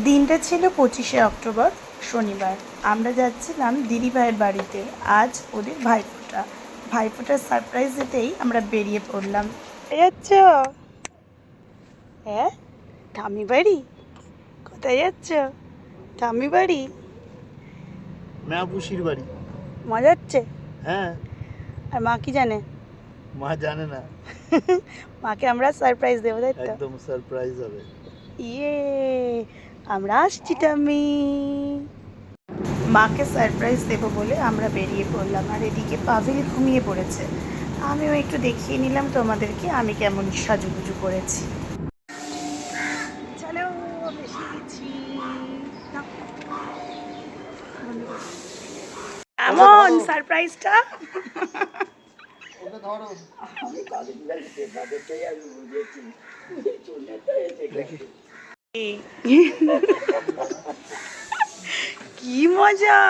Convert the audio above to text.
দিনটা ছিল পঁচিশে অক্টোবর শনিবার। আমরা যাচ্ছিলাম দিদিভাইয়ের বাড়িতে। আজ ওদের ভাইফোঁটা। ভাইফোঁটার সারপ্রাইজ দিতেই আমরা বেরিয়ে পড়লাম। যাচ্ছ? হ্যাঁ? ঠামি বাড়ি কোথায় যাচ্ছ? ঠামি বাড়ি মেয়াপুষির বাড়ি। মজা হচ্ছে? হ্যাঁ। আর মা কি জানে? মা জানে না। মাকে আমরা সারপ্রাইজ দেবো তাই তো? একদম সারপ্রাইজ হবে। ইয়ে। আমরা আসছি টামি মাকে সারপ্রাইজ দেবো বলে আমরা বেরিয়ে পড়লাম। আর এদিকে পাভিল ঘুমিয়ে পড়েছে। আমিও একটু দেখিয়ে নিলাম তোমাদেরকে আমি কেমন সাজুগুজু করেছি। চলো। কেমন সারপ্রাইজটা কি মজা!